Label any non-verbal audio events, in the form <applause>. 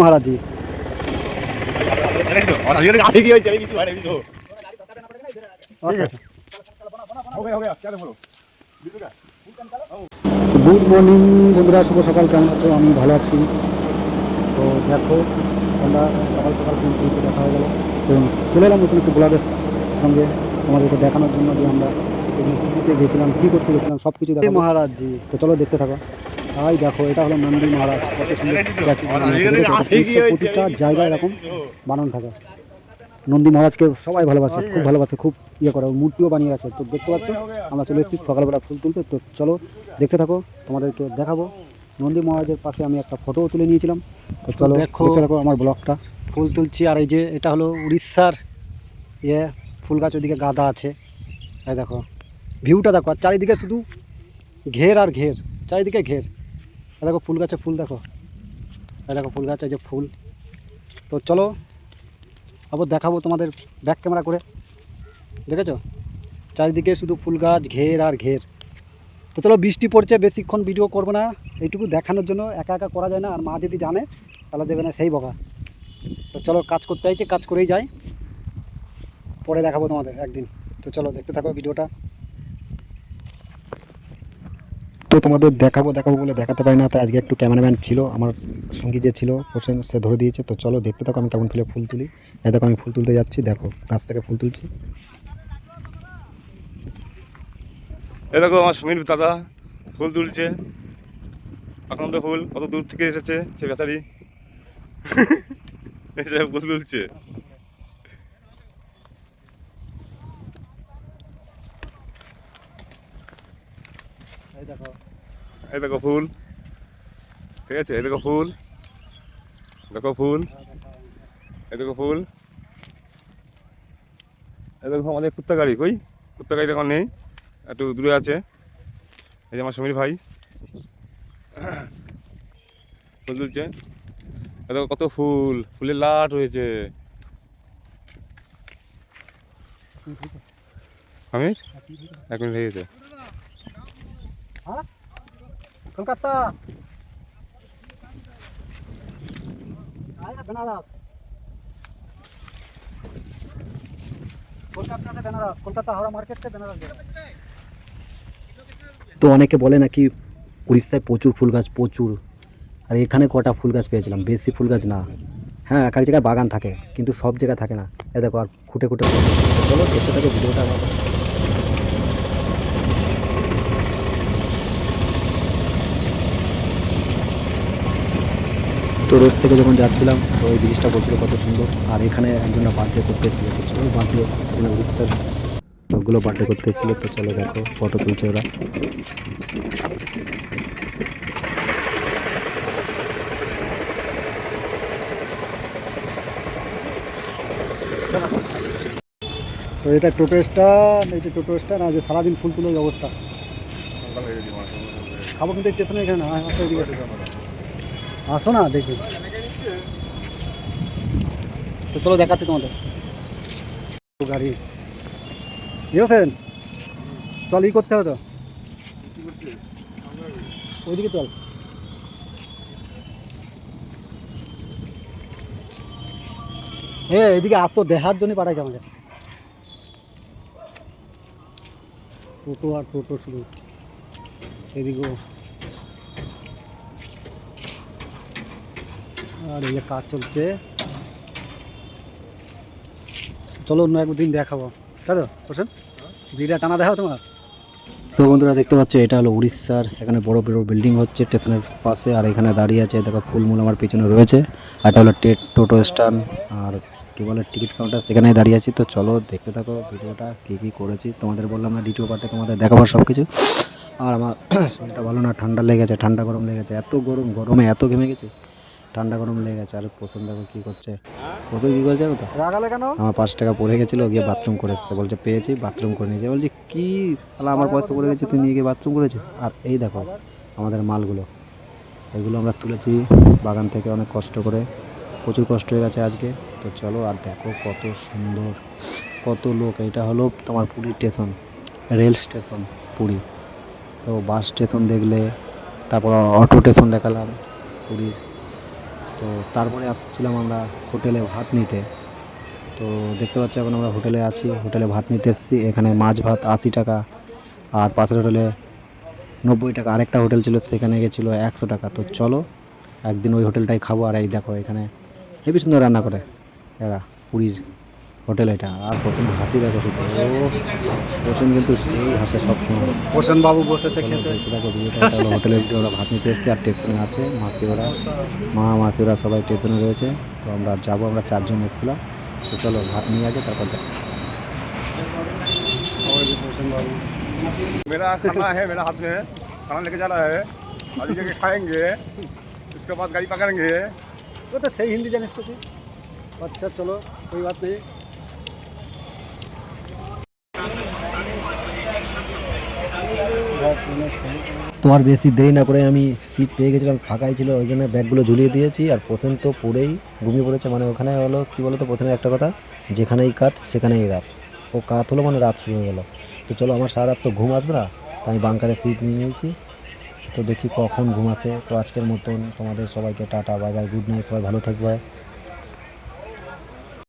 মহারাজি good morning বন্ধুরা শুভ সকাল কেমন আছো? আমি ভালো আছি। তো দেখো আমরা সকাল সকাল কিন্তু দেখা হয়ে গেলো। তো চলে এলাম নতুন একটি ব্লগের সঙ্গে তোমাদেরকে দেখানোর জন্য যে আমরা গেছিলাম কী করতে গেছিলাম সব কিছু মহারাজ জি তো চলো দেখতে থাকো। তাই দেখো এটা হলো নন্দী মহারাজ। কত সুন্দর প্রতিটা জায়গায় এরকম বানানো থাকে। নন্দী মহারাজকে সবাই ভালোবাসে খুব ভালোবাসে খুব ইয়ে করে মূর্তিও বানিয়ে রাখে। তো দেখতে পাচ্ছ আমরা চলে এসেছি সকালবেলা ফুল তুলতে। তো চলো দেখতে থাকো তোমাদেরকে দেখাবো। নন্দী মহারাজের পাশে আমি একটা ফটোও তুলে নিয়েছিলাম। তো চলো দেখো। দেখতে থাকো আমার ব্লগটা। ফুল তুলছি আর এই যে এটা হলো উড়িষ্যার ইয়ে ফুল গাছ ওইদিকে গাদা আছে। এই দেখো ভিউটা দেখো আর চারিদিকে শুধু ঘের আর ঘের চারিদিকে ঘের। দেখো ফুল গাছে ফুল দেখো। দেখো ফুল গাছ যে ফুল। তো চলো, আবার দেখাবো তোমাদের ব্যাক ক্যামেরা করে। দেখেছ? চারিদিকে শুধু ফুল গাছ, ঘের আর ঘের। তো চলো, বৃষ্টি পড়ছে, বেশিক্ষণ ভিডিও করব না। এইটুকু দেখানোর জন্য একা একা করা যায় না, আর মা যদি জানে, তাহলে দেবে না সেই বকা তো চলো, কাজ করতে চাইছি কাজ করেই যাই। পরে দেখাবো তোমাদের একদিন। তো চলো, দেখতে থাকো ভিডিওটা তো তোমাদের দেখাবো দেখাবো বলে দেখাতে পারি না। তাই আজকে একটু ক্যামেরাম্যান ছিল আমার সঙ্গী যে ছিল হোসেন সে ধরে দিয়েছে। তো চলো দেখতে থাকো আমি কেমন ফুলে ফুল তুলি। এই দেখো আমি ফুল তুলতে যাচ্ছি দেখো গাছ থেকে ফুল তুলছি। এই দেখো আমার সমীর দাদা ফুল তুলছে। আনন্দ ফুল কত দূর থেকে এসেছে সে বেচারি। <laughs> এসে ফুল তুলছে। দেখো এই দেখো ফুল। ঠিক আছে? এই দেখো ফুল। দেখো ফুল। এই দেখো ফুল। এই দেখো আমাদের কুত্তা গাড়ি। কই? কুত্তা গাড়িটা এখন নেই। একটু দূরে আছে। এই যে আমার সমীর ভাই। ফুল তুলছে। এই দেখো কত ফুল। ফুলের লাট হয়েছে আমির এক মিনিট হয়ে গেছে। হ্যাঁ? তো অনেকে বলে নাকি উড়িষ্যায় প্রচুর ফুল গাছ, প্রচুর। আর এখানে কটা ফুল গাছ পেয়েছিলাম, বেশি ফুল গাছ না। হ্যাঁ এক এক জায়গায় বাগান থাকে, কিন্তু সব জায়গায় থাকে না। এ দেখো আর খুঁটে খুঁটে চলো, দেখতে থাকে, ভিডিওটা তো রোড থেকে যখন যাচ্ছিলাম, তো ওই ব্রিজটা বলছিল কত সুন্দর। আর এখানে একজন বার্থডে করতে এসেছিল, তো চলো বার্থডে উড়িষ্যার লোকগুলো বার্থডে করতে এসেছিল, তো চলো দেখো ফটো তুলছে ওরা। তো এটা টোটো স্ট্যান্ড এই যে টোটো স্ট্যান্ড আর যে সারাদিন ফুল তুলোর অবস্থা। খাব কিন্তু স্টেশনে এখানে না আসো না, দেখি। তো চলো দেখাচ্ছি তোমাদের। গাড়ি। ইয়ে হোসেন, চল ই করতে হবে তো। ওইদিকে চল। এ, এদিকে আসো, দেখার জন্য পাঠাইছে আমাকে। টোটো আর টোটো শুধু। সেদিকেও আর এই যে কাজ চলছে। চলো অন্য একদিন দেখাবো। তাই তো হোসেন ভিডিও টানা দেখাও তোমার। তো বন্ধুরা দেখতে পাচ্ছ, এটা হলো উড়িষ্যার, এখানে বড় বড় বিল্ডিং হচ্ছে স্টেশনের পাশে, আর এখানে দাঁড়িয়ে আছে, দেখো, ফুলমূল আমার পিছনে রয়েছে। আর এটা হলো টে- টোটো স্ট্যান্ড, আর কি বলে, টিকিট কাউন্টার সেখানে দাঁড়িয়ে আছি। তো চলো দেখতে থাকো ভিডিওটা, কী কী করেছি। তোমাদের বললাম না, দ্বিতীয় পার্টে তোমাদের দেখাবার সব কিছু আর আমার, <clears throat> শরীরটা ভালো না, ঠান্ডা লেগেছে, ঠান্ডা গরম লেগেছে, এত গরম, গরমে এত ঘেমে গেছে। ঠান্ডা গরম লেগে গেছে। আর পছন্দ দেখো কী করছে। পছন্দ কী করছে তো? রাগালে কেন? আমার পাঁচ টাকা পড়ে গেছিল গিয়ে বাথরুম করে এসেছে। বলছে পেয়েছি বাথরুম করে নিয়েছে। বলছি কি? তাহলে আমার পয়সা পড়ে গেছে তুই নিয়ে গিয়ে বাথরুম করেছিস? আর এই দেখো আমাদের মালগুলো। এগুলো আমরা তুলেছি বাগান থেকে অনেক কষ্ট করে। প্রচুর কষ্ট হয়ে গেছে আজকে। তো চলো আর দেখো কত সুন্দর কত লোক। এটা হলো তোমার Puri station rail station Puri. তো বাস স্টেশন দেখলে তারপর অটো স্টেশন দেখালাম পুরীর। তো তারপরে আসছিলাম আমরা হোটেলে ভাত নিতে। তো দেখতে পাচ্ছি এখন আমরা হোটেলে আছি, হোটেলে ভাত নিতে এসেছি। এখানে মাছ ভাত আশি টাকা আর পাশের হোটেলে নব্বই টাকা। আরেকটা হোটেল ছিল, সেখানে গেছিল একশো টাকা। তো চলো, একদিন ওই হোটেলটাই খাব। আর এই দেখো, এখানে হেবি সুন্দর রান্না করে এরা পুরীর। হোটেল এটা আর প্রচন্ড হাসি দেখো শুধু ও প্রচন্ড কিন্তু সেই হাসে সবসময় হোসেন বাবু বসেছে চলো খেতে দেখতে থাকো ভিডিওটা এটা হলো হোটেলের ভিডিও ওরা ভাত নিতে এসেছে আর স্টেশনে আছে মাসি ওরা মা মাসি ওরা সবাই স্টেশনে রয়েছে তো আমরা যাবো আমরা চারজন এসেছিলাম তো চলো ভাত নিয়ে আগে তারপর যাবো হোসেন বাবু मेरा खाना है मेरा हाथ में खाना लेके जा रहा है अभी जाके खाएंगे उसके बाद गाड़ी पकड़ेंगे ও তো সেই হিন্দি জানিস তো তুই আচ্ছা চলো ওই বাত তো আর বেশি দেরি না করে আমি সিট পেয়ে গেছিলাম, ফাঁকাই ছিল, ওই জন্য ব্যাগগুলো ঝুলিয়ে দিয়েছি। আর প্রথম তো পড়েই ঘুমিয়ে পড়েছে মানে ওখানে হলো, কি বলতো প্রথমে একটা কথা, যেখানেই কাত সেখানেই রাত। ও কাত হলো মানে রাত শুরু হয়ে গেল। তো চলো, আমার সারা রাত তো ঘুম আসবে না, তো আমি বাংকারে সিট নিয়ে নিয়েছি। তো দেখি কখন ঘুম আসে। তো আজকের মতন তোমাদের সবাইকে tata bye bye good night সবাই ভালো থাকবে।